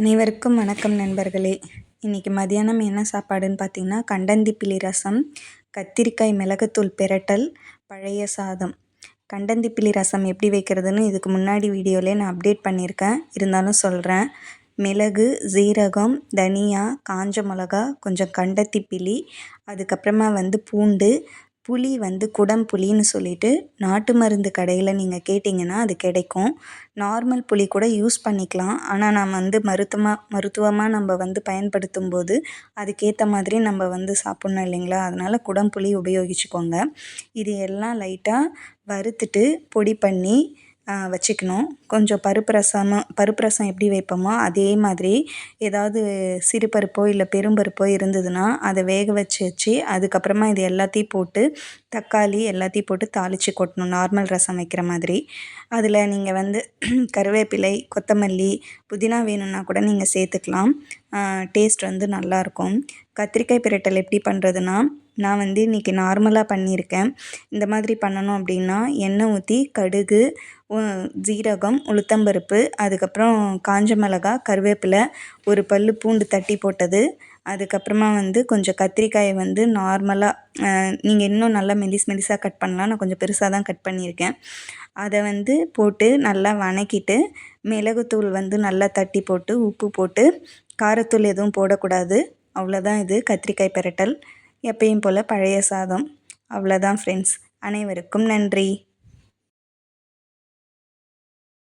அனைவருக்கும் வணக்கம் நண்பர்களே. இன்றைக்கி மதியானம் என்ன சாப்பாடுன்னு பார்த்தீங்கன்னா கண்டந்திப்பிலி ரசம் கத்திரிக்காய் மிளகுத்தூள் பிரட்டல் பழைய சாதம். கண்டந்திப்பிலி ரசம் எப்படி வைக்கிறதுன்னு இதுக்கு முன்னாடி வீடியோவிலே நான் அப்டேட் பண்ணியிருக்கேன். இருந்தாலும் சொல்கிறேன் மிளகு சீரகம் தனியா காஞ்ச மிளகா கொஞ்சம் கண்டத்திப்பிலி அதுக்கப்புறமா வந்து பூண்டு புளி வந்து குடம் புளின்னு சொல்லிட்டு நாட்டு மருந்து கடையில் நீங்கள் கேட்டிங்கன்னா அது கிடைக்கும். நார்மல் புளி கூட யூஸ் பண்ணிக்கலாம். ஆனால் நம்ம வந்து மருத்துவமாக மருத்துவமாக நம்ம வந்து பயன்படுத்தும் போது அதுக்கேற்ற மாதிரி நம்ம வந்து சாப்பிட்ணும் இல்லைங்களா? அதனால் குடம் புளி உபயோகிச்சுக்கோங்க. இது எல்லாம் லைட்டாக வறுத்துட்டு பொடி பண்ணி வச்சுக்கணும். கொஞ்சம் பருப்பு ரசமாக பருப்பு ரசம் எப்படி வைப்போமோ அதே மாதிரி ஏதாவது சிறு பருப்போ இல்லை பெரும்பருப்போ இருந்ததுன்னா அதை வேக வச்சு வச்சு அதுக்கப்புறமா இது எல்லாத்தையும் போட்டு தக்காளி எல்லாத்தையும் போட்டு தாளித்து கொட்டணும். நார்மல் ரசம் வைக்கிற மாதிரி. அதில் நீங்கள் வந்து கருவேப்பிலை கொத்தமல்லி புதினா வேணும்னா கூட நீங்கள் சேர்த்துக்கலாம். டேஸ்ட் வந்து நல்லாயிருக்கும் கத்திரிக்காய் பிரட்டல் எப்படி பண்ணுறதுன்னா நான் வந்து இன்றைக்கி நார்மலாக பண்ணியிருக்கேன். இந்த மாதிரி பண்ணணும் அப்படின்னா எண்ணெய் ஊற்றி கடுகு ஜீரகம் உளுத்தம்பருப்பு அதுக்கப்புறம் காஞ்ச மிளகா கருவேப்பிலை ஒரு பல் பூண்டு தட்டி போட்டது அதுக்கப்புறமா வந்து கொஞ்சம் கத்திரிக்காயை வந்து நார்மலாக நீங்கள் இன்னும் நல்லா மெலிஸ் மெலிஸாக கட் பண்ணலாம். நான் கொஞ்சம் பெருசாக தான் கட் பண்ணியிருக்கேன். அதை வந்து போட்டு நல்லா வணக்கிட்டு மிளகுத்தூள் வந்து நல்லா தட்டி போட்டு உப்பு போட்டு காரத்தூள் எதுவும் போடக்கூடாது. அவ்வளோதான் இது கத்திரிக்காய் பெரட்டல். எப்பயும் போல் பழைய சாதம். அவ்வளோதான் ஃப்ரெண்ட்ஸ் அனைவருக்கும் நன்றி.